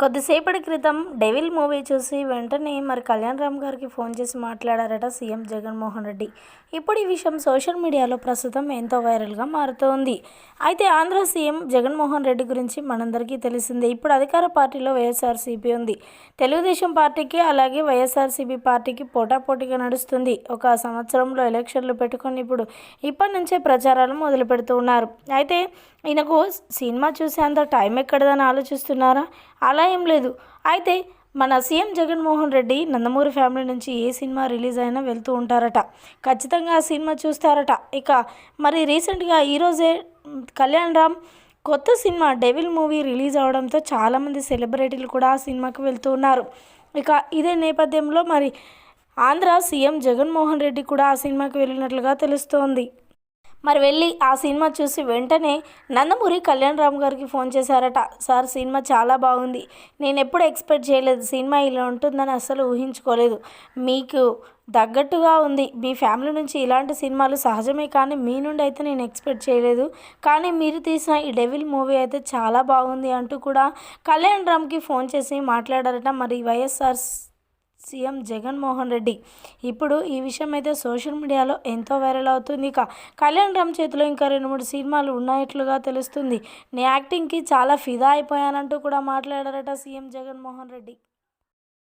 కొద్దిసేపటి క్రితం devil movie చూసి వెంటనే మరి కళ్యాణ్ రామ్ గారికి ఫోన్ చేసి మాట్లాడారట సీఎం జగన్మోహన్ రెడ్డి. ఇప్పుడు ఈ విషయం సోషల్ మీడియాలో ప్రస్తుతం ఎంతో వైరల్గా మారుతోంది. అయితే ఆంధ్ర సీఎం జగన్మోహన్ రెడ్డి గురించి మనందరికీ తెలిసిందే. ఇప్పుడు అధికార పార్టీలో వైఎస్ఆర్సీపీ ఉంది. తెలుగుదేశం పార్టీకి అలాగే వైఎస్ఆర్సీపీ పార్టీకి పోటాపోటీగా నడుస్తుంది. ఒక సంవత్సరంలో ఎలక్షన్లు పెట్టుకొని ఇప్పుడు ఇప్పటి నుంచే ప్రచారాలు మొదలు పెడుతూ ఉన్నారు అయితే ఈయనకు సినిమా చూసే అంత టైం ఎక్కడదని ఆలోచిస్తున్నారా? అలా ఏం లేదు. అయితే మన సీఎం జగన్మోహన్ రెడ్డి నందమూరి ఫ్యామిలీ నుంచి ఏ సినిమా రిలీజ్ అయినా వెళ్తూ ఉంటారట. ఖచ్చితంగా ఆ సినిమా చూస్తారట. ఇక మరి రీసెంట్గా ఈరోజే కళ్యాణ్ రామ్ కొత్త సినిమా డెవిల్ మూవీ రిలీజ్ అవడంతో చాలామంది సెలబ్రిటీలు కూడా ఆ సినిమాకి వెళ్తూ ఉన్నారు. ఇక ఇదే నేపథ్యంలో మరి ఆంధ్ర సీఎం జగన్మోహన్ రెడ్డి కూడా ఆ సినిమాకి వెళ్ళినట్లుగా తెలుస్తోంది. మరి వెళ్ళి ఆ సినిమా చూసి వెంటనే నందమూరి కళ్యాణ్ రామ్ గారికి ఫోన్ చేశారట. సార్ సినిమా చాలా బాగుంది. నేను ఎప్పుడు ఎక్స్పెక్ట్ చేయలేదు. సినిమా ఇలా ఉంటుందని అస్సలు ఊహించుకోలేదు. మీకు తగ్గట్టుగా ఉంది. మీ ఫ్యామిలీ నుంచి ఇలాంటి సినిమాలు సహజమే కానీ మీ నుండి అయితే నేను ఎక్స్పెక్ట్ చేయలేదు. కానీ మీరు తీసిన ఈ డెవిల్ మూవీ అయితే చాలా బాగుంది అంటూ కూడా కళ్యాణ్ రామ్కి ఫోన్ చేసి మాట్లాడారట. మరి వైఎస్ఆర్ సీఎం జగన్మోహన్ రెడ్డి. ఇప్పుడు ఈ విషయం అయితే సోషల్ మీడియాలో ఎంతో వైరల్ అవుతుంది ఇక. కళ్యాణ్ రామ్ చేతిలో ఇంకా రెండు మూడు సినిమాలు ఉన్నట్లుగా తెలుస్తుంది. నీ యాక్టింగ్కి చాలా ఫిదా అయిపోయానంటూ కూడా మాట్లాడారట సీఎం జగన్మోహన్ రెడ్డి.